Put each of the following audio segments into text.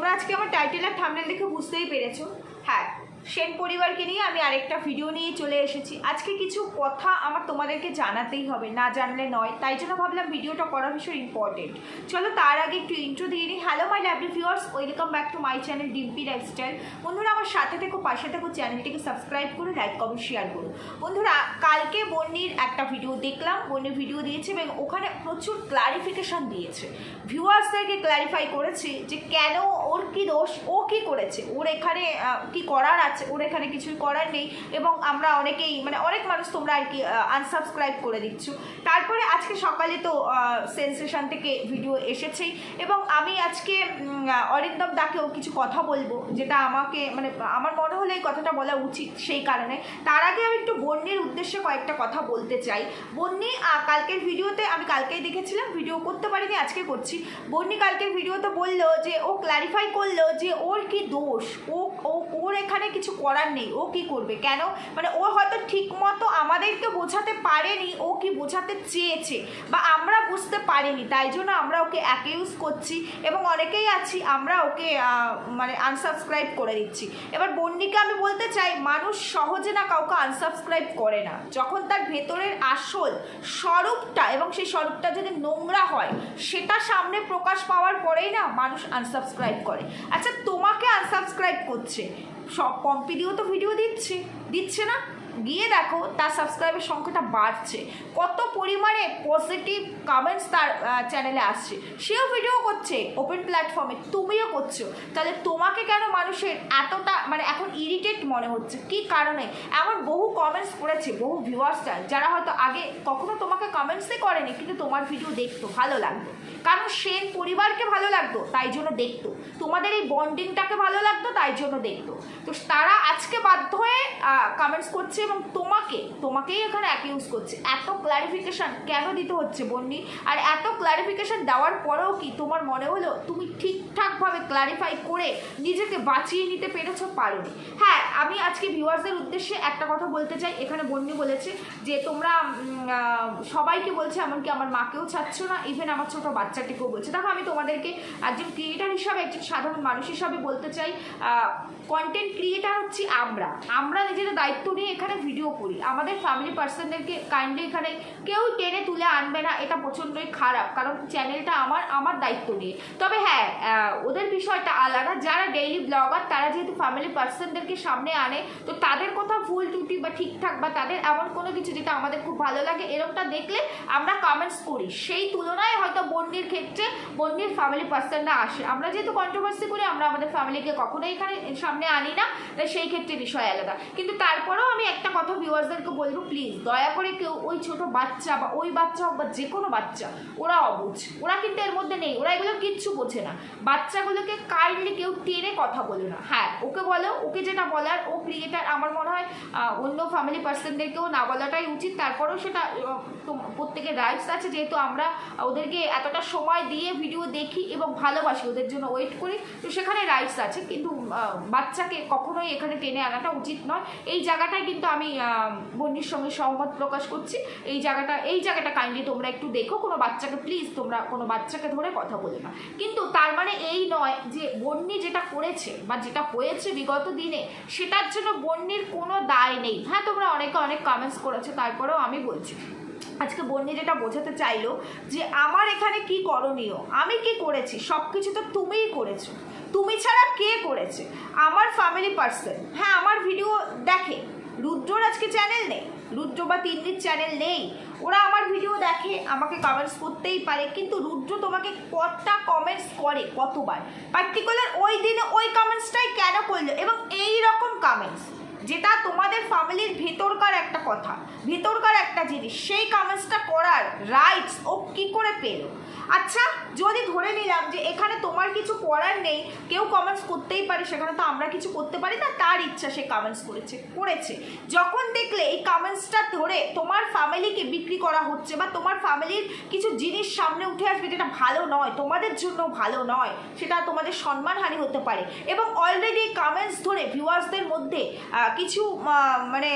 তোমরা আজকে আমার টাইটেল আর থামনেল দেখে বুঝতেই পেরেছ। হ্যাঁ সেন পরিবারকে নিয়ে আমি আরেকটা ভিডিও নিয়ে চলে এসেছি। আজকে কিছু কথা আমার তোমাদেরকে জানাতেই হবে, না জানলে নয়। তাই জন্য ভাবলাম ভিডিওটা করা ভীষণ ইম্পর্টেন্ট চলো তার আগে একটু ইন্ট্রো দিয়ে নিই। Hello my lovely viewers welcome back to my channel Dimpi lifestyle বন্ধুরা, আমার সাথে থেকো, পাশে থেকো চ্যানেলটিকে সাবস্ক্রাইব করে লাইক কমেন্ট শেয়ার করো। বন্ধুরা, কালকে বন্নির একটা ভিডিও দেখলাম। বন্নির ভিডিও দিয়েছে এবং ওখানে প্রচুর ক্লারিফিকেশন দিয়েছে। ভিউয়ার্সদেরকে ক্লারিফাই করেছে যে কেন ওর কি দোষ, ও কি করেছে? ওর এখানে কি করার আছে, ওর এখানে কিছুই করার নেই এবং আমরা অনেকেই মানে অনেক মানুষ তোমরা আর কি আনসাবস্ক্রাইব করে দিচ্ছ। তারপরে আজকে সকালে তো সেন্সেশন থেকে ভিডিও এসেছেই এবং আমি আজকে অরিন্দম দাকেও কিছু কথা বলব, যেটা আমাকে মানে আমার মনে হলো এই কথাটা বলা উচিত সেই কারণে। তার আগে আমি একটু বন্যের উদ্দেশ্যে কয়েকটা কথা বলতে চাই। বন্যি কালকের ভিডিওতে আমি কালকেই দেখেছিলাম ভিডিও করতে পারিনি, আজকে করছি। বন্যি কালকের ভিডিওতে বলল যে, ও ক্ল্যারিফাই করল যে, ওর কি দোষ? ও ওর এখানে কিছু করার নেই, ও কি করবে? কেন? মানে ও হয়তো ঠিক মতো আমাদেরকে বোঝাতে পারেনি, ও কি বোঝাতে চেয়েছে বা আমরা বুঝতে পারিনি, তাই জন্য আমরা ওকে অ্যাকিউজ করছি এবং অনেকেই আছি, আমরা ওকে মানে আনসাবস্ক্রাইব করে দিচ্ছি। এবার বন্ডিকে আমি বলতে চাই, মানুষ সহজে না কাউকে আনসাবস্ক্রাইব করে না। যখন তার ভেতরের আসল স্বরূপটা এবং সেই স্বরূপটা যদি নোংরা হয়, সেটা সামনে প্রকাশ পাওয়ার পরেই না মানুষ আনসাবস্ক্রাইব করে। আচ্ছা তোমাকে আনসাবস্ক্রাইব করছে। সব পম্পিদিও তো ভিডিও দিচ্ছে দিচ্ছে না। গিয়ে দেখো, তার সাবস্ক্রাইবের সংখ্যাটা বাড়ছে। কত পরিমাণে পজিটিভ কমেন্টস তার চ্যানেলে আসছে। সেও ভিডিও করছে ওপেন প্ল্যাটফর্মে তুমিও করছ। তাহলে তোমাকে কেন মানুষের এতটা মানে এখন ইরিটেট মনে হচ্ছে? কি কারণে? এমন বহু কমেন্টস করেছে, বহু ভিউয়ার্সরা যারা হয়তো আগে কখনো তোমাকে কমেন্টসই করেনি, কিন্তু তোমার ভিডিও দেখতো, ভালো লাগতো। কারণ সেন পরিবারকে ভালো লাগতো, তাই জন্য দেখতো। তোমাদের এই বন্ডিংটাকে ভালো লাগতো, তাই জন্য দেখতো। তো তারা আজকে বাধ্য হয়ে কমেন্টস করছে এবং তোমাকে, তোমাকেই এখানে অ্যাকিউজ করছে। এত ক্লারিফিকেশন কেন দিতে হচ্ছে বন্ডি? আর এত ক্লারিফিকেশন দেওয়ার পরেও কি তোমার মনে হলো তুমি ঠিকঠাকভাবে ক্লারিফাই করে নিজেকে বাঁচিয়ে নিতে পেরেছ পারোনি? হ্যাঁ আমি আজকে ভিউয়ার্সদের উদ্দেশ্যে একটা কথা বলতে চাই। এখানে বন্ডি বলেছে যে তোমরা সবাইকে বলছে, এমনকি আমার মাকেও ছাড়ছ না ইভেন আমার ছোট বাচ্চাটিকেও বলছে। দেখো, আমি তোমাদেরকে একজন ক্রিয়েটার হিসাবে, একজন সাধারণ মানুষ হিসাবে বলতে চাই কন্টেন্ট ক্রিয়েটার হচ্ছি আমরা। আমরা নিজেদের দায়িত্ব নিয়ে এখানে ভিডিও করি। আমাদের ফ্যামিলি পার্সনদেরকে কাইন্ডলি এখানে কেউ টেনে তুলে আনবে না, এটা প্রচণ্ডই খারাপ। কারণ চ্যানেলটা আমার আমার দায়িত্ব নিয়ে। তবে হ্যাঁ ওদের বিষয়টা আলাদা। যারা ডেইলি ব্লগার তারা যেহেতু ফ্যামিলি পার্সনদেরকে সামনে আনে, তো তাদের কথা ভুল ত্রুটি বা ঠিকঠাক বা তাদের এমন কোনো কিছু যেটা আমাদের খুব ভালো লাগে, এরকমটা দেখলে আমরা কমেন্টস করি। সেই তুলনায় হয়তো বন্ডির ক্ষেত্রে বন্ডির ফ্যামিলি পার্সনরা আসে। আমরা যেহেতু কন্ট্রোভার্সি করি, আমরা আমাদের ফ্যামিলিকে কখনোই এখানে সামনে আনি না, তাই সেই ক্ষেত্রে বিষয় আলাদা। কিন্তু তারপরেও আমি একটা কথা ভিউয়ার্সদেরকে বলব প্লিজ দয়া করে কেউ ওই ছোট বাচ্চা বা ওই বাচ্চা হোক বা যে কোনো বাচ্চা, ওরা অবুঝ। ওরা কিন্তু এর মধ্যে নেই, ওরা এগুলো কিচ্ছু বোঝে না। বাচ্চাগুলোকে কাইন্ডলি কেউ টেনে কথা বলো না। হ্যাঁ ওকে বলো, ওকে যেটা বলার, ও ক্রিয়েটার আমার মনে হয় অন্য ফ্যামিলি পার্সনদেরকেও না বলাটাই উচিত। তারপরেও সেটা প্রত্যেকের রাইটস আছে, যেহেতু আমরা ওদেরকে এতটা সময় দিয়ে ভিডিও দেখি এবং ভালোবাসি, ওদের জন্য ওয়েট করি। তো সেখানে রাইটস আছে, কিন্তু বাচ্চাকে কখনোই এখানে টেনে আনাটা উচিত নয়। এই জায়গাটায় কিন্তু আমি বন্যির সঙ্গে সহমত প্রকাশ করছি। এই জায়গাটা এই জায়গাটা কাইন্ডলি তোমরা একটু দেখো। কোনো বাচ্চাকে প্লিজ তোমরা কোনো বাচ্চাকে ধরে কথা বলো না। কিন্তু তার মানে এই নয় যে বন্যি যেটা করেছে বা যেটা হয়েছে বিগত দিনে, সেটার জন্য বন্যির কোনো দায় নেই। হ্যাঁ তোমরা অনেকে অনেক কমেন্টস করেছ, তারপরেও আমি বলছি। আজকে বন্যি যেটা বোঝাতে চাইলো যে আমার এখানে কি করণীয়? আমি কি করেছি? সব কিছু তো তুমিই করেছ। তুমি ছাড়া কে করেছে? আমার ফ্যামিলি পার্সন হ্যাঁ আমার ভিডিও দেখে। রুদ্রর আজকে চ্যানেল নেই। রুদ্র বা তিন্নির চ্যানেল নেই। ওরা আমার ভিডিও দেখে, আমাকে কমেন্টস করতেই পারে। কিন্তু রুদ্র তোমাকে কতটা কমেন্টস করে? কতবার? পার্টিকুলার ওই দিনে ওই কমেন্টসটাই কেন করল? এবং এই রকম কমেন্টস যেটা তোমাদের ফ্যামিলির ভিতরকার একটা কথা, ভিতরকার একটা জিনিস। সেই কমেন্টসটা করার রাইটস ও কি করে পেল? আচ্ছা যদি ধরে নিলাম যে এখানে তোমার কিছু করার নেই, কেউ কমেন্টস করতেই পারে, সেখানে তো আমরা কিছু করতে পারি না, তার ইচ্ছা সে কমেন্টস করেছে করেছে। যখন দেখলে এই কমেন্টসটা ধরে তোমার ফ্যামিলিকে বিক্রি করা হচ্ছে বা তোমার ফ্যামিলির কিছু জিনিস সামনে উঠে আসবে যেটা ভালো নয়, তোমাদের জন্য ভালো নয়, সেটা তোমাদের সম্মানহানি হতে পারে। এবং অলরেডি কমেন্টস ধরে ভিউয়ার্সদের মধ্যে কিছু মানে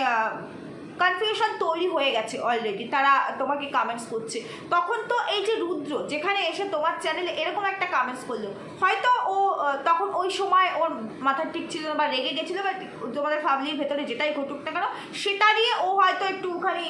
কনফিউশন তৈরি হয়ে গেছে অলরেডি তারা তোমাকে কামেন্টস করছে। তখন তো এই যে রুদ্র, যেখানে এসে তোমার চ্যানেলে এরকম একটা কামেন্টস করল। হয়তো ও তখন ওই সময় ওর মাথা ঠিক ছিল বা রেগে গেছিল বা তোমাদের ফ্যামিলির ভেতরে যেটাই ঘটুক না কেন, সেটা নিয়ে ও হয়তো একটুখানি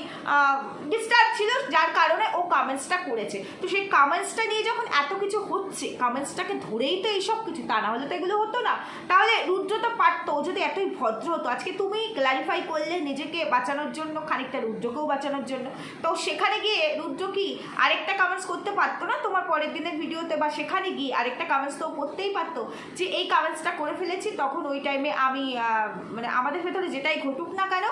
ডিস্টার্ব ছিল, যার কারণে ও কামেন্টসটা করেছে। তো সেই কামেন্টসটা নিয়ে যখন এত কিছু হচ্ছে কামেন্টসটাকে ধরেই তো এইসব কিছু, তা না হলে তো এগুলো হতো না। তাহলে রুদ্র তো পারতো যদি এতই ভদ্র হতো, আজকে তুমি ক্লারিফাই করলে নিজেকে বাঁচানোর জন্য, খানিকটা রুদ্রকেও বাঁচানোর জন্য। তো সেখানে গিয়ে রুদ্র কি আরেকটা কামেন্টস করতে পারতো না তোমার পরের দিনের ভিডিওতে? বা সেখানে গিয়ে আরেকটা কামেন্টস তো করতেই পারতো যে এই কামেন্টসটা করে ফেলেছি, তখন ওই টাইমে আমি মানে আমাদের ভেতরে যেটাই ঘটুক না কেন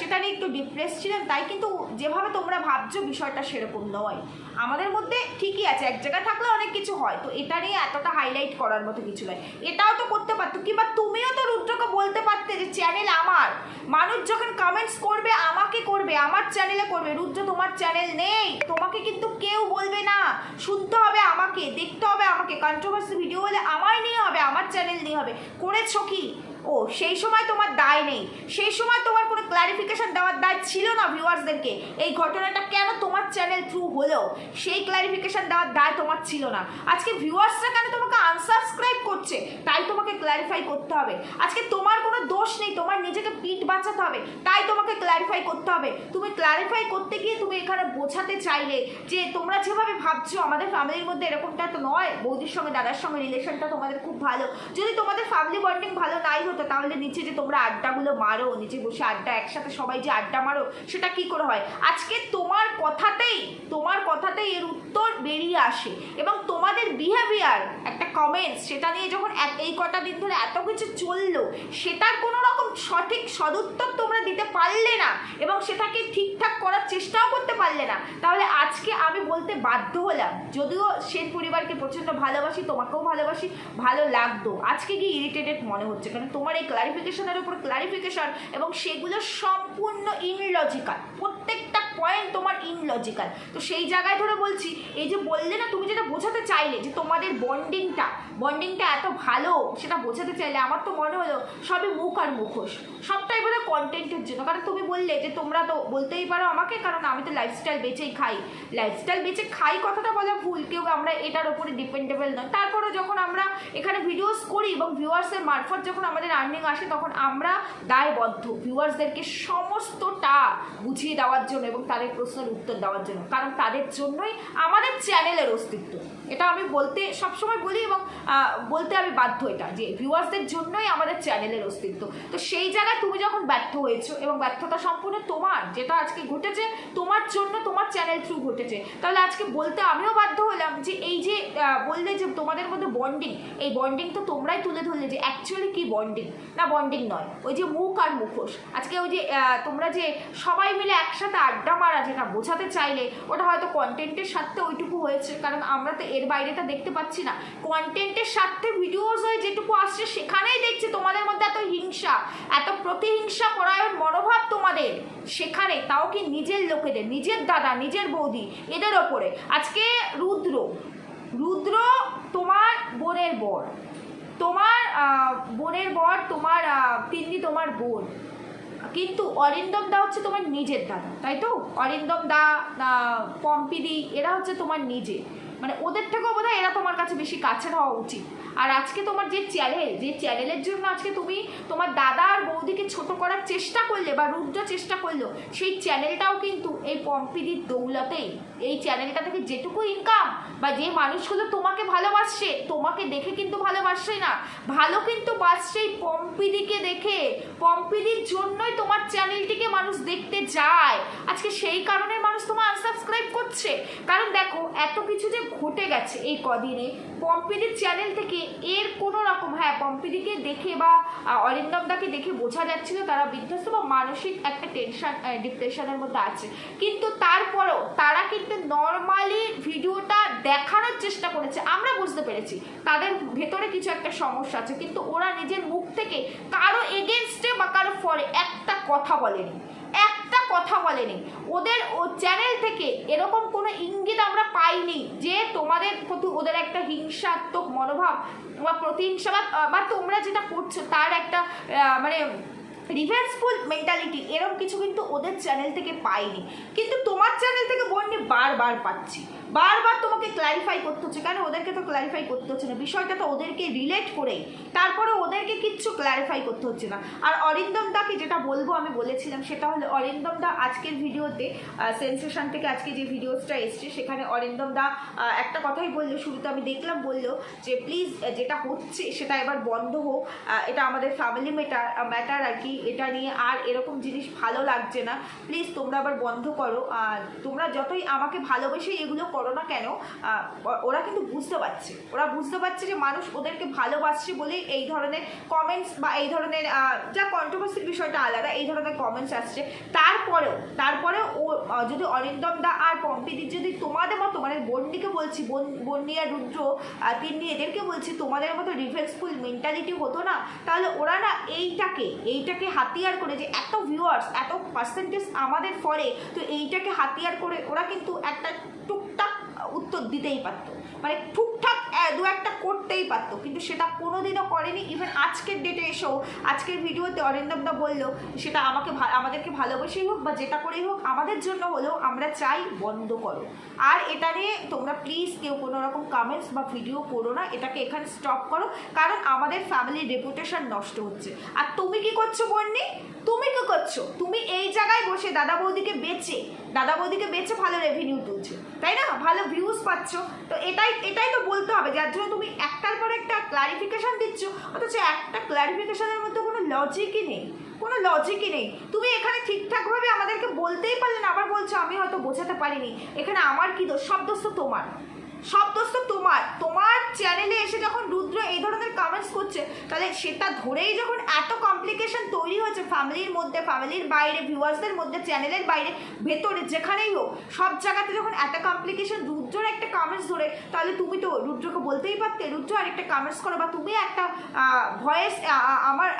সেটা নিয়ে একটু ডিপ্রেস ছিলাম। তাই কিন্তু যেভাবে তোমরা ভাবছ বিষয়টা সেরকম নয়। আমাদের মধ্যে ঠিকই আছে, এক জায়গায় থাকলে অনেক কিছু হয়। তো এটা নিয়ে এতটা হাইলাইট করার মতো কিছু নয় এটাও তো করতে পারতো। কিংবা তুমিও তো রুদ্রকে বলতে পারতে যে চ্যানেল আমার। মানুষ যখন কমেন্টস করবে আমাকে করবে, আমার চ্যানেলে করবে। রুদ্র, তোমার চ্যানেল নেই। তোমাকে কিন্তু কেউ বলবে না। শুনতে হবে আমাকে, দেখতে হবে আমাকে। কন্ট্রোভার্সি ভিডিও হলে আমায় নিয়ে হবে, আমার চ্যানেল নিয়ে হবে। করেছ কি? ও, সেই সময় তোমার দায় নেই। সেই সময় তোমার কোনো ক্লারিফিকেশন দেওয়ার দায় ছিল না ভিউয়ার্সদেরকে এই ঘটনাটা কেন তোমার চ্যানেল থ্রু হলেও সেই ক্লারিফিকেশন দেওয়ার দায় তোমার ছিল না। আজকে ভিউয়ার্সরা কেন তোমাকে আনসাবস্ক্রাইব করছে? তাই তোমাকে ক্লারিফাই করতে হবে। আজকে তোমার কোনো দোষ নেই, তোমার নিজেকে পিঠ বাঁচাতে হবে। তাই তোমাকে ক্লারিফাই করতে হবে। তুমি ক্লারিফাই করতে গিয়ে তুমি এখানে বোঝাতে চাইলে যে তোমরা যেভাবে ভাবছ, আমাদের ফ্যামিলির মধ্যে এরকমটা তো নয়। বৌদির সঙ্গে দাদার সঙ্গে রিলেশনটা তোমাদের খুব ভালো। যদি তোমাদের ফ্যামিলি বন্ডিং ভালো নাই হতো, তাহলে নিচে যে তোমরা আড্ডাগুলো মারো, নিচে বসে আড্ডা, একসাথে সবাই যে আড্ডা মারো, সেটা কি করে হয়? আজকে তোমার কথাতেই তোমার কথাতেই এর উত্তর বেরিয়ে আসে। এবং তোমাদের বিহেভিয়ার একটা কমেন্টস সেটা নিয়ে যখন এই কটা দিন ধরে এত কিছু চলল, সেটার কোনো রকম সঠিক সদুত্তর তোমরা দিতে পারলে না, এবং সেটাকে ঠিকঠাক করার চেষ্টাও করতে পারলে না। তাহলে আজকে আমি বলতে বাধ্য হলাম, যদিও সেন পরিবারকে প্রচণ্ড ভালোবাসি, তোমাকেও ভালোবাসি, ভালো লাগতো। আজকে গিয়ে ইরিটেটেড মনে হচ্ছে কারণ তোমার এই ক্লারিফিকেশনের উপর ক্লারিফিকেশন এবং সেগুলো সম্পূর্ণ ইনলজিক্যাল পয়েন্ট তোমার ইনলজিক্যাল তো সেই জায়গায় ধরে বলছি, এই যে বললে না, তুমি যেটা বোঝাতে চাইলে যে তোমাদের বন্ডিংটা বন্ডিংটা এত ভালো, সেটা বোঝাতে চাইলে আমার তো মনে হলো সবই মুখ আর মুখোশ। সবটাই বোধহয় কন্টেন্টের জন্য। কারণ তুমি বললে যে তোমরা তো বলতেই পারো আমাকে, কারণ আমি তো লাইফস্টাইল বেচেই খাই। লাইফস্টাইল বেচে খাই কথাটা বলা ভুল, কেউ আমরা এটার উপরে ডিপেন্ডেবল নয়। তারপরে যখন আমরা এখানে ভিডিওস করি এবং ভিউয়ার্সের মারফত যখন আমাদের আর্নিং আসে, তখন আমরা দায়বদ্ধ। ভিউয়ার্সদেরকে সমস্তটা বুঝিয়ে দেওয়ার জন্য এবং তাদের প্রশ্নের উত্তর দেওয়ার জন্য। কারণ তাদের জন্যই আমাদের চ্যানেলের অস্তিত্ব। এটা আমি বলতে, সবসময় বলি এবং বলতে আমি বাধ্য এটা, যে ভিউয়ার্সদের জন্যই আমাদের চ্যানেলের অস্তিত্ব। তো সেই জায়গায় তুমি যখন ব্যর্থ হয়েছো এবং ব্যর্থতা সম্পূর্ণ তোমার, যেটা আজকে ঘটেছে, তোমার জন্য, তোমার চ্যানেল থ্রু ঘটেছে, তাহলে আজকে বলতে আমিও বাধ্য হলাম যে এই যে বললে যে তোমাদের মধ্যে বন্ডিং এই বন্ডিং তো তোমরাই তুলে ধরলে যে অ্যাকচুয়ালি কি বন্ডিং না বন্ডিং নয়। ওই যে মুখ আর মুখোশ। আজকে ওই যে তোমরা যে সবাই মিলে একসাথে আড্ডা মারা যেটা বোঝাতে চাইলে, ওটা হয়তো কন্টেন্টের সাথে ওইটুকু হয়েছে, কারণ আমরা তো এর বাইরেটা দেখতে পাচ্ছি না। কন্টেন্টের সাথে ভিডিওস হয়ে যেটুকু আসছে, সেখানেই দেখছি তোমাদের মধ্যে এত হিংসা, এত প্রতিহিংসা, পরায়ণ মনোভাব তোমাদের। সেখানে তাও কি নিজের লোকেদের, নিজের দাদা, নিজের বৌদি, এদের ওপরে। আজকে রুদ্র রুদ্র তোমার বোনের বর, তোমার বোনের বর, তোমার তিন্নি তোমার বোন। কিন্তু অরিন্দম দা হচ্ছে তোমার নিজের দাদা, তাই তো? অরিন্দম দা পম্পিদি, এরা হচ্ছে তোমার নিজে। মানে ওদের থেকেও বোধহয় এরা তোমার কাছে বেশি কাছের হওয়া উচিত। আর আজকে তোমার যে চ্যানেল যে চ্যানেলের জন্য আজকে তুমি তোমার দাদা আর বৌদিকে ছোট করার চেষ্টা করলে বা রুদ্র চেষ্টা করল, সেই চ্যানেলটাও কিন্তু এই পম্পিদির দৌলতেই। এই চ্যানেলটা থেকে যেটুকু ইনকাম বা যে মানুষগুলো তোমাকে ভালোবাসছে, তোমাকে দেখে কিন্তু ভালোবাসছে না, ভালো কিন্তু বাসছে এই পম্পিদিকে দেখে। পম্পিদির জন্যই তোমার চ্যানেলটিকে মানুষ দেখতে যায়। আজকে সেই কারণে মানুষ তোমার আনসাবস্ক্রাইব করছে। কারণ দেখো, এত কিছু যে ঘটে গেছে এই কদিনে, পম্পিদির চ্যানেল থেকে এর কোনো রকম হ্যাঁ পম্পিদিকে দেখে বা অরিন্দমদাকে দেখে বোঝা যাচ্ছিল তারা বিধ্বস্ত বা মানসিক একটা টেনশন ডিপ্রেশনের মধ্যে আছে। কিন্তু তারপরও তারা কিন্তু নর্মালি ভিডিওটা দেখানোর চেষ্টা করেছে, আমরা বুঝতে পেরেছি। তাদের ভেতরে কিছু একটা সমস্যা আছে, কিন্তু ওরা নিজের মুখ থেকে কারও এগেনস্টে বা কারও ফরে একটা কথা বলেনি। কথা বলেনি। ওদের ও চ্যানেল থেকে এরকম কোনো ইঙ্গিত আমরা পাইনি যে তোমাদের প্রতি ওদের একটা হিংসাত্মক মনোভাব বা প্রতিহিংসা বা তোমরা যেটা করছ তার একটা মানে রিভার্সফুল মেন্টালিটি এরকম কিছু কিন্তু ওদের চ্যানেল থেকে পাইনি। কিন্তু তোমার চ্যানেল থেকে বন্ডি বারবার পাচ্ছি। বারবার তোমাকে ক্লারিফাই করতে হচ্ছে। কেন ওদেরকে তো ক্লারিফাই করতে হচ্ছে না? বিষয়টা তো ওদেরকে রিলেট করেই। তারপরে ওদেরকে কিচ্ছু ক্লারিফাই করতে হচ্ছে না। আর অরিন্দম দাকে যেটা বলব, আমি বলেছিলাম, সেটা হলো অরিন্দম দা আজকের ভিডিওতে সেন্সেশন থেকে আজকে যে ভিডিওসটা এসছে, সেখানে অরিন্দম দা একটা কথাই বলল, শুরুতে আমি দেখলাম, বলল যে প্লিজ যেটা হচ্ছে, সেটা এবার বন্ধ হোক। এটা আমাদের ফ্যামিলি ম্যাটার ম্যাটার আর কি। এটা নিয়ে আর এরকম জিনিস ভালো লাগছে না। প্লিজ তোমরা আবার বন্ধ করো। তোমরা যতই আমাকে ভালোবেসে এগুলো করো না কেন ওরা কিন্তু বুঝতে পারছে। ওরা বুঝতে পারছে যে মানুষ ওদেরকে ভালোবাসছে বলেই এই ধরনের কমেন্টস বা এই ধরনের যা কন্ট্রোভার্সির বিষয়টা আলাদা, এই ধরনের কমেন্টস আসছে। তারপরেও তারপরেও ও যদি অরিন্দম দা আর পম্পিদির যদি তোমাদের মতো মানে বন্ডিকে বলছি, বন বন্ডি আর রুদ্র তিন্নি এদেরকে বলছি তোমাদের মতো রিভেন্সফুল মেন্টালিটি হতো না? তাহলে ওরা না এইটাকে এইটাকে হাতিয়ার করে যে এত ভিউয়ার্স এত পার্সেন্টেজ আমাদের ফলে, তো এইটাকে হাতিয়ার করে ওরা কিন্তু একটা টুকটাক উত্তর দিতেই পারতো। মানে ঠুকঠাক দু একটা করতেই পারতো। কিন্তু সেটা কোনোদিনও করেনি। ইভেন আজকের ডেটে এসেও, আজকের ভিডিওতে অরিন্দম দা বলল, সেটা আমাকে আমাদেরকে ভালোবেসেই হোক বা যেটা করেই হোক, আমাদের জন্য হলেও আমরা চাই বন্ধ করো। আর এটা নিয়ে তোমরা প্লিজ কেউ কোনো রকম কমেন্টস বা ভিডিও করো না। এটাকে এখানে স্টপ করো। কারণ আমাদের ফ্যামিলির রেপুটেশন নষ্ট হচ্ছে। আর তুমি কি করছ, বন্নি? তুমি কি করছ? তুমি জায়গায় বসে দাদা বৌদিকে বেচে, দাদা বৌদিকে বেচে ভালো রেভিনিউ তুলছো। তাই না? ভালো ভিউজ পাচ্ছ। তো এটাই এটাই তো বলতে হবে। যার জন্য তুমি একটার পর একটা ক্লারিফিকেশন দিচ্ছ। অথচ একটা ক্লারিফিকেশনের মধ্যে কোনো লজিকই নেই। কোনো লজিকই নেই। তুমি এখানে ঠিকঠাকভাবে আমাদেরকে বলতেই পারলে না, আবার বলছো, আমি হয়তো বোঝাতে পারিনি। এখানে আমার কি দোষ? সব দোষ তো তোমার। সব দোষ তো তোমার তোমার চ্যানেলে এসে যখন রুদ্র এই ধরনের কমেন্টস করছে, তাহলে সেটা ধরেই যখন এত কমপ্লিকেশন তৈরি হয়েছে ফ্যামিলির মধ্যে ফ্যামিলির বাইরে ভিউয়ার্সদের মধ্যে চ্যানেলের বাইরে, ভেতরে, যেখানেই হোক, সব জায়গাতে যখন এত কমপ্লিকেশন রুদ্রর একটা কমেন্টস ধরে, তাহলে তুমি তো রুদ্রকে বলতেই পারতে। রুদ্র আর একটা কমেন্টস করো বা তুমি একটা ভয়েস আমার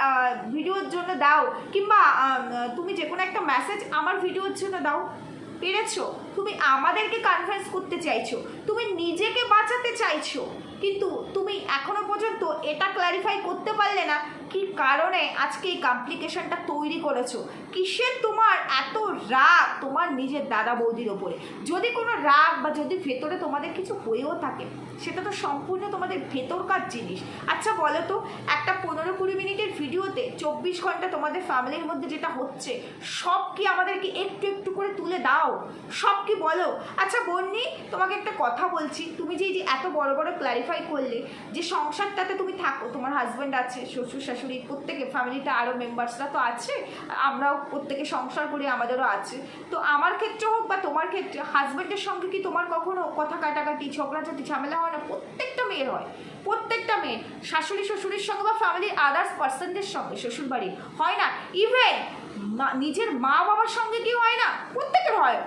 ভিডিওর জন্য দাও, কিংবা তুমি যে কোনো একটা মেসেজ আমার ভিডিওর জন্য দাও। পেরেছ? তুমি আমাদেরকে কনভিন্স করতে চাইছো। তুমি নিজেকে বাঁচাতে চাইছো। কিন্তু তুমি এখনও পর্যন্ত এটা ক্লারিফাই করতে পারলে না কি কারণে আজকে এই কমপ্লিকেশনটা তৈরি করেছ। কিসের তোমার এত রাগ তোমার নিজের দাদা বৌদির ওপরে? যদি কোনো রাগ বা যদি ভেতরে তোমাদের কিছু হয়েও থাকে সেটা তো সম্পূর্ণ তোমাদের ভেতরকার জিনিস। আচ্ছা বলো তো একটা পনেরো কুড়ি মিনিটের ভিডিওতে চব্বিশ ঘণ্টা তোমাদের ফ্যামিলির মধ্যে যেটা হচ্ছে, সব কি আমাদেরকে একটু একটু করে তুলে দাও? সব কি বলো? আচ্ছা বন্নি, তোমাকে একটা কথা বলছি। তুমি যে যে এত বড় বড় ক্লারিফাই করলে, যে সংসারটাতে তুমি থাকো, তোমার হাজব্যান্ড আছে, শ্বশুর শাশুড়ি, প্রত্যেকে ফ্যামিলিতে আরও মেম্বার্সরা তো আছে, আমরাও প্রত্যেকে সংসার করি, আমাদেরও আছে। তো আমার ক্ষেত্রে হোক বা তোমার ক্ষেত্রে হাজব্যান্ডের সঙ্গে কি তোমার কখনো কথা কাটাকাটি, ঝগড়াঝাটি, ঝামেলা হয়? না প্রত্যেকটা মেয়ের হয়। প্রত্যেকটা মেয়ে, শাশুড়ি, শ্বশুরের সঙ্গে বা ফ্যামিলির আদার্স পার্সনদের সঙ্গে শ্বশুর বাড়ির হয় না? ইভেন নিজের মা বাবার সঙ্গে কি হয় না? প্রত্যেকের হয়।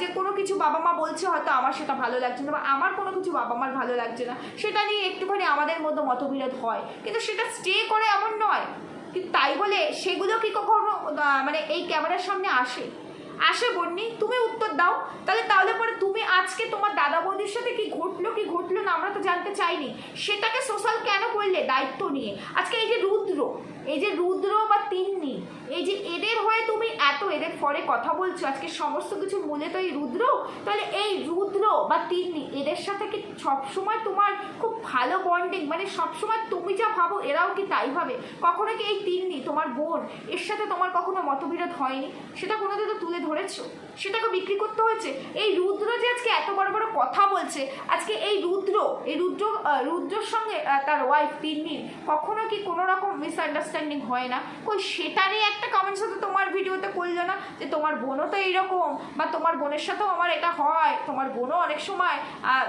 যে কোনো কিছু বাবা মা বলছে হয়তো আমার সেটা ভালো লাগছে না বা আমার কোনো কিছু বাবা মার ভালো লাগছে না, সেটা নিয়ে একটুখানি আমাদের মধ্যে মতবিরোধ হয়। কিন্তু সেটা স্টে করে এমন নয়। কিন্তু তাই বলে সেগুলো কি কখনো মানে এই ক্যামেরার সামনে আসে? আসে বন্নি, তুমি উত্তর দাও। তাহলে তাহলে পরে তুমি আজকে তোমার দাদা বৌদির সাথে কি ঘটলো কি ঘটলো না আমরা তো জানতে চাইনি। সেটাকে সোশ্যাল কেন করলে দায়িত্ব নিয়ে? আজকে এই যে রুদ্র এই যে রুদ্র বা তিন্নি, এই যে এদের হয়ে তুমি এত, এদের ফরে কথা বলছো, আজকে সমস্ত কিছু মূলে তো এই রুদ্র, তাহলে এই রুদ্র বা তিন্নি, এদের সাথে কি সবসময় তোমার খুব ভালো বন্ডিং মানে সবসময় তুমি যা ভাবো, এরাও কি তাই ভাবে? কখনো কি এই তিন্নি, তোমার বোন, এর সাথে তোমার কখনো মতবিরোধ হয়নি? সেটা কোনোদিন তো তুলে ধরেছো? সেটাকে বিক্রি করতে হয়েছে। এই রুদ্র যে আজকে এত বড় বড় কথা বলছে, আজকে এই রুদ্র এই রুদ্র রুদ্রর সঙ্গে তার ওয়াইফ তিন্নির কখনো কি কোনো রকম মিসআন্ডারস্ট্যান্ডিং হয় না? কই সেটা নিয়ে একটা কমেন্টস তো তোমার ভিডিওতে করল না যে তোমার বোনও তো এইরকম, বা তোমার বোনের সাথেও আমার এটা হয়। তোমার বোনও অনেক সময়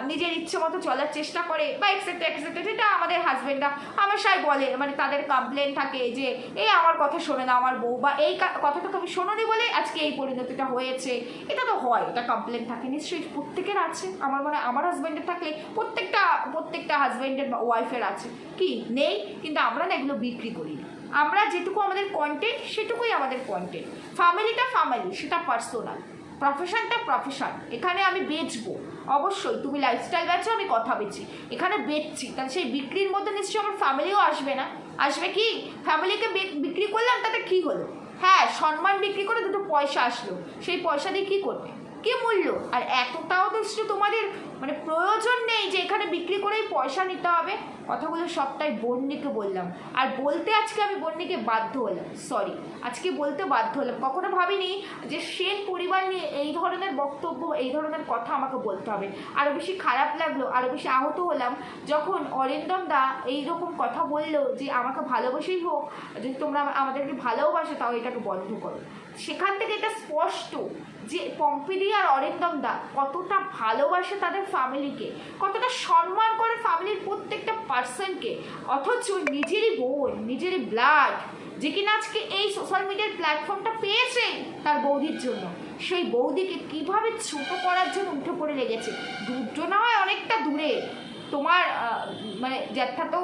নিজের ইচ্ছে মতো চলার চেষ্টা করে, বা এক্সেট্রা এক্সেট্রা যেটা আমাদের হাজবেন্ডরা হামেশাই বলে মানে তাদের কমপ্লেন থাকে যে, এই আমার কথা শোনে না আমার বউ, বা এই কথাটা তুমি শোনোনি বলে আজকে এই পরিণতিটা হয়েছে। এটা তো হয়, এটা কমপ্লেন থাকে। নিশ্চয়ই প্রত্যেকের আছে। আমার মনে হয় আমার হাজব্যান্ডের থাকলে প্রত্যেকটা প্রত্যেকটা হাজব্যান্ডের ওয়াইফের আছে। কি? নেই, কিন্তু আমরা না এগুলো বিক্রি করি না। আমরা যেটুকু আমাদের কন্টেন্ট সেটুকুই আমাদের কন্টেন্ট ফ্যামিলিটা ফ্যামিলি সেটা পার্সোনাল প্রফেশনটা প্রফেশন এখানে আমি বেচবো। অবশ্যই, তুমি লাইফস্টাইল বেচো, আমি কথা বেচি। এখানে বেচছি। তাহলে সেই বিক্রির মধ্যে নিশ্চয়ই আমার ফ্যামিলিও আসবে না। আসবে কি? ফ্যামিলিকে বিক্রি করলাম, তাতে কী হলো? হ্যাঁ সম্মান বিক্রি করে দুটো পয়সা আসলো। সেই পয়সা দিয়ে কী করবে? কে মূল্য আর এতটাও দৃষ্টি তোমাদের মানে প্রয়োজন নেই যে এখানে বিক্রি করেই পয়সা নিতে হবে। কথাগুলো সবটাই বন্যিকে বললাম। আর বলতে আজকে আমি বন্যিকে বাধ্য হলাম সরি আজকে বলতে বাধ্য হলাম। কখনো ভাবিনি যে সেন পরিবার নিয়ে এই ধরনের বক্তব্য, এই ধরনের কথা আমাকে বলতে হবে। আরও বেশি খারাপ লাগল আরও বেশি আহত হলাম যখন অরিন্দম দা এইরকম কথা বলল যে আমাকে ভালোবেসেই হোক, যদি তোমরা আমাদেরকে ভালোবাসো তাও এটাকে বন্ধ করো। সেখান থেকে এটা স্পষ্ট যে পম্পিদি আর অরিন্দম দা কতটা ভালোবাসে তাদের ফ্যামিলিকে কতটা সম্মান করে ফ্যামিলির প্রত্যেকটা পার্সনকে অথচ নিজেরই বোন, নিজেরই ব্লাড যে কিনা আজকে এই সোশ্যাল মিডিয়ার প্ল্যাটফর্মটা পেয়েছে তার বৌদির জন্য। সেই বৌদিকে কীভাবে ছোট করার জন্য উঠে পড়ে লেগেছে? দুটো না হয় অনেকটা দূরে। তোমার মানে জ্যাঠা তো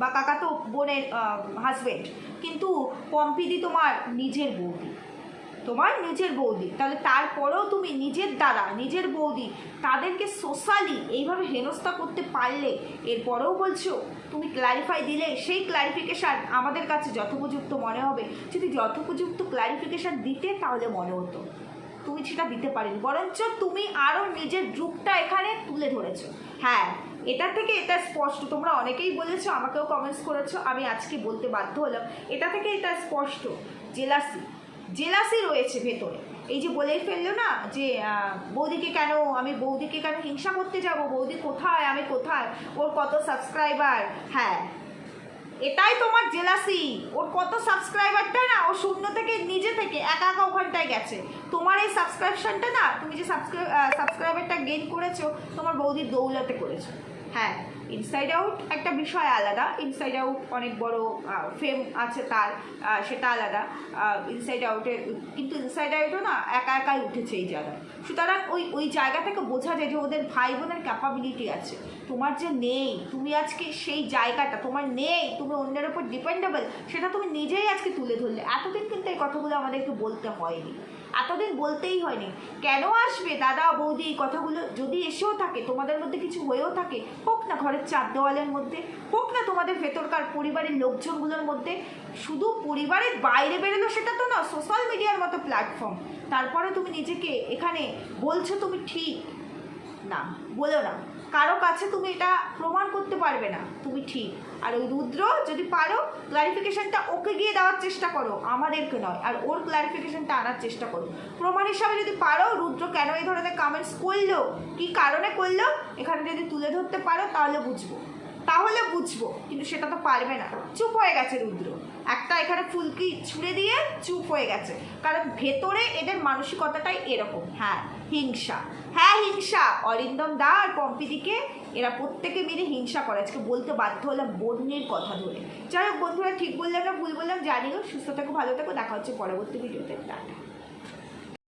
বা কাকা তো বোনের হাজবেন্ড কিন্তু পম্পিদি তোমার নিজের বৌদি। তোমার নিজের বৌদি। তাহলে তারপরেও তুমি নিজের দ্বারা নিজের বৌদি, তাদেরকে সোশ্যালি এইভাবে হেনস্থা করতে পারলে এরপরেও বলছো, তুমি ক্ল্যারিফাই দিলে, সেই ক্ল্যারিফিকেশান আমাদের কাছে যথোপযুক্ত মনে হবে। যদি যথোপযুক্ত ক্ল্যারিফিকেশান দিতে তাহলে মনে হতো। তুমি সেটা দিতে পারেন। বরঞ্চ তুমি আরও নিজের রূপটা এখানে তুলে ধরেছো। হ্যাঁ এটা থেকে এটা স্পষ্ট। তোমরা অনেকেই বলেছ, আমাকেও কমেন্টস করেছ, আমি আজকে বলতে বাধ্য হলাম। এটা থেকে এটা স্পষ্ট। জেলাসি জেলাসি রয়েছে ভেতরে। এই যে বলেই ফেলল না যে বৌদিকে কেন, আমি বৌদিকে কেন হিংসা করতে যাব? বৌদি কোথায়? আমি কোথায়? ওর কত সাবস্ক্রাইবার হ্যাঁ। এটাই তোমার জেলাসি। ওর কত সাবস্ক্রাইবারটা না, ও শূন্য থেকে নিজে থেকে একা একা ওখানটায় গেছে। তোমার এই সাবস্ক্রিপশনটা না, তুমি যে সাবস্ক্রাইবারটা গেইন করেছ, তোমার বৌদির দৌলতে করেছ। হ্যাঁ ইনসাইড আউট একটা বিষয় আলাদা ইনসাইড আউট অনেক বড় ফেম আছে তার সেটা আলাদা ইনসাইড আউটে কিন্তু ইনসাইড আউটও না একা একাই উঠেছে এই জায়গায়। সুতরাং ওই ওই জায়গা থেকে বোঝা যায় যে ওদের ভাই বোনের ক্যাপাবিলিটি আছে। তোমার যে নেই, তুমি আজকে সেই জায়গাটা, তোমার নেই, তুমি অন্যের ওপর ডিপেন্ডেবল সেটা তুমি নিজেই আজকে তুলে ধরলে। এতদিন কিন্তু এই কথাগুলো আমাদেরকে বলতে হয়নি। এতদিন বলতেই হয়নি। কেন আসবে দাদা, বৌদি, এই কথাগুলো যদি এসেও থাকে, তোমাদের মধ্যে কিছু হয়েও থাকে, হোক না ঘরের চার দেওয়ালের মধ্যে, হোক না তোমাদের ভেতরকার পরিবারের লোকজনগুলোর মধ্যে, শুধু পরিবারের বাইরে বেরোলো সেটা তো না সোশ্যাল মিডিয়ার মতো প্ল্যাটফর্ম তারপরে তুমি নিজেকে এখানে বলছো তুমি ঠিক না, বলো না। কারও কাছে তুমি এটা প্রমাণ করতে পারবে না, তুমি ঠিক। আর ওই রুদ্র, যদি পারো ক্লারিফিকেশনটা ওকে গিয়ে দেওয়ার চেষ্টা করো, আমাদেরকে নয়, আর ওর ক্লারিফিকেশানটা আনার চেষ্টা করো। প্রমাণ হিসাবে যদি পারো, রুদ্র কেন এই ধরনের কামেন্টস করল? কি কারণে করল? এখানে যদি তুলে ধরতে পারো, তাহলে বুঝব। তাহলে বুঝব, কিন্তু সেটা তো পারবে না। চুপ হয়ে গেছে রুদ্র। একটা এখানে ফুলকি ছুঁড়ে দিয়ে চুপ হয়ে গেছে। কারণ ভেতরে এদের মানসিকতাটাই এরকম। হ্যাঁ হিংসা। হ্যাঁ হিংসা। অরিন্দম দা আর পম্পিদিকে এরা প্রত্যেকে মিলে হিংসা করে। আজকে বলতে বাধ্য হলাম বন্যের কথা ধরে। যাই হোক বন্ধুরা, ঠিক বললাম না, ভুল বললাম, জানিও। সুস্থ থাকো, ভালো থাকো। দেখা হচ্ছে পরবর্তী ভিডিওতে। টাটা।